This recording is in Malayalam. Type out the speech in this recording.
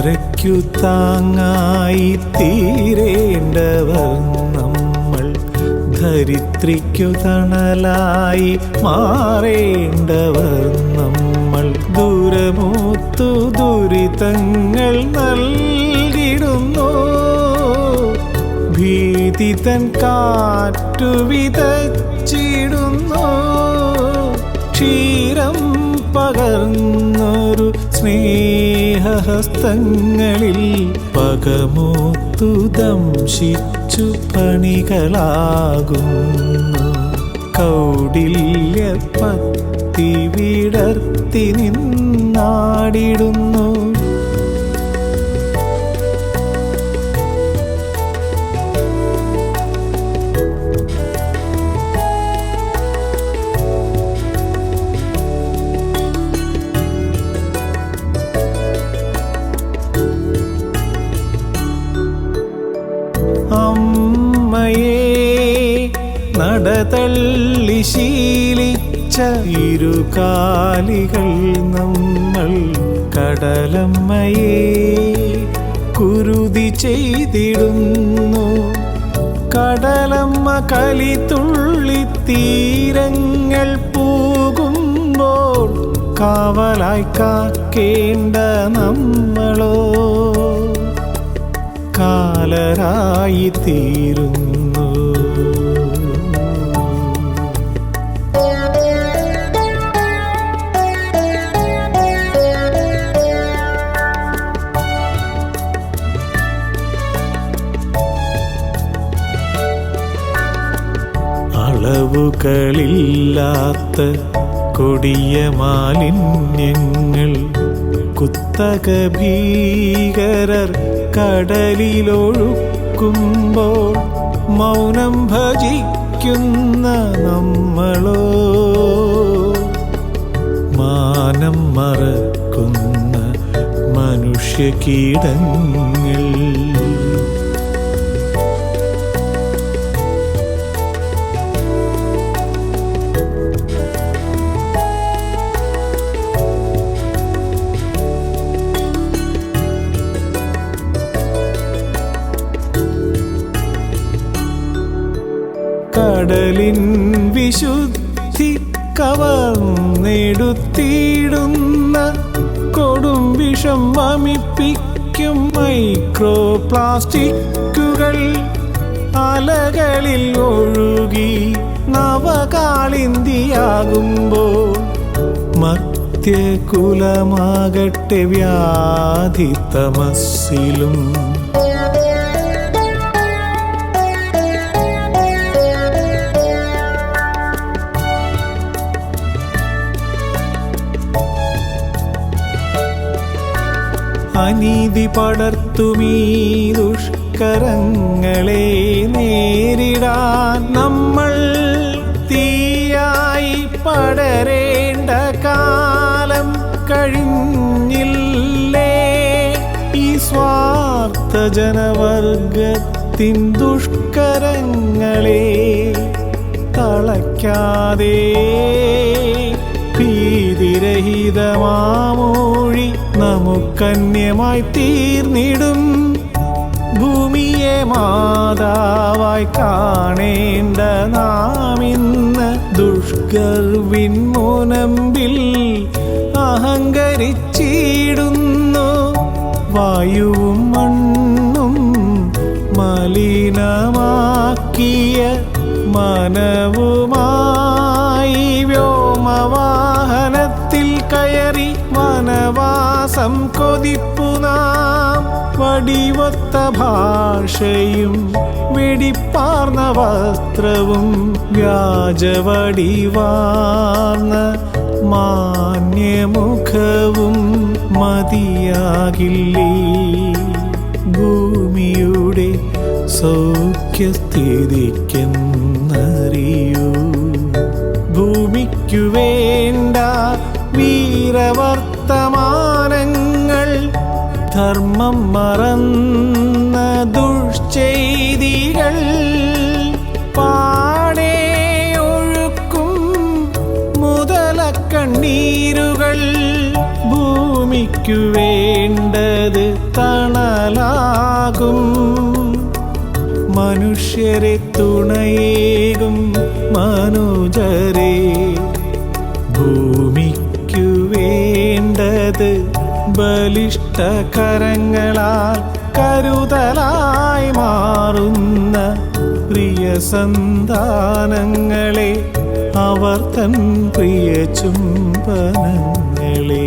ഭൂമിക്കു താങ്ങായി തീരേണ്ടവർ നമ്മൾ. ധരിത്രിക്കു തണലായി മാറേണ്ടവർ നമ്മൾ. ദൂരമൂത്തു ദുരിതങ്ങൾ നൽകിടുന്നു. ഭീതി തൻ കാറ്റു വിതച്ചിടുന്നു. ക്ഷീരം പകർന്നൊരു സ്നേഹഹസ്തങ്ങളിൽ പകമൂത്തു ദംശിച്ചു പണികളാകുന്നു കൗടില്യ പത്തി വിടർത്തി നിന്നാടിടുന്നു. അമ്മയെ നടതള്ളി ശീലിച്ച ഇരുകാലികൾ നമ്മൾ കടലമ്മയെ കുരുതി ചെയ്തിടുന്നു. കടലമ്മ കലിതുള്ളി തീരങ്ങൾ പൂകുമ്പോൾ കാവലായി കാക്കേണ്ട നമ്മളോ? കാലരായി തീരുന്നു. അളവുകളില്ലാത്ത കൊടിയ മാലിന്യങ്ങൾ കുത്തക ഭീകരർ കടലിലൊഴുക്കുമ്പോൾ മൗനം ഭജിക്കുന്ന നമ്മളോ? മാനം മറക്കുന്ന മനുഷ്യ കീടങ്ങൾ കടലിൻ വിശുദ്ധി കവർന്നെടുത്തിടുന്ന കൊടും വിഷം വമിപ്പിക്കും മൈക്രോ പ്ലാസ്റ്റിക്കുകൾ അലകളിൽ ഒഴുകി നവകാളിന്തിയാകുമ്പോൾ മത്യകുലമാകട്ടെ വ്യാധി തമസ്സിലും അനീതി പടർത്തുമീ ദുഷ്കരങ്ങളെ നേരിടാൻ നമ്മൾ തീയായി പടരേണ്ട കാലം കഴിഞ്ഞില്ലേ? ഈ സ്വാർത്ഥ ജനവർഗത്തിൻ ദുഷ്കരങ്ങളെ തളയ്ക്കാതെ ഭീതിരഹിതമാമൂഴി നമുക്കന്യമായി തീർന്നിടും. ഭൂമിയെ മാതാവായി കാണേണ്ട നാം ഇന്ന് ദുഷ്കർവിൻ മുനമ്പിൽ അഹങ്കരിച്ചിടുന്നു. വായുവും മണ്ണും മലിനമാക്കിയ മനവുമായി വ്യോമവാഹനത്തിൽ കയറി വനവാസം കൊതിപ്പു നാം വടിവൊത്ത ഭാഷയും വെടിപ്പാർന്ന വസ്ത്രവും വ്യാജവടിവാർന്ന മാന്യമുഖവും മതിയാകില്ലേ? ഭൂമിയുടെ സൗഖ്യസ്ഥിതിക്കെന്നറിയൂ. ഭൂമിക്കു വേണ്ട വീരവർത്തമാനങ്ങൾ ധർമ്മം മറന്ന ദുഷ്ചെയ്തികൾ പാടേ ഒഴുക്കും മുതലക്കണ്ണീരുകൾ ഭൂമിക്കു വേണ്ടത് തണലാകും. മനുഷ്യരെ തുണയേകും മനുജരെ ഭൂമിക്കു ബലിഷ്ഠകരങ്ങളാൽ കരുതലായി മാറുന്ന പ്രിയ സന്താനങ്ങളെ അവർ തൻ പ്രിയ ചുംബനങ്ങളെ.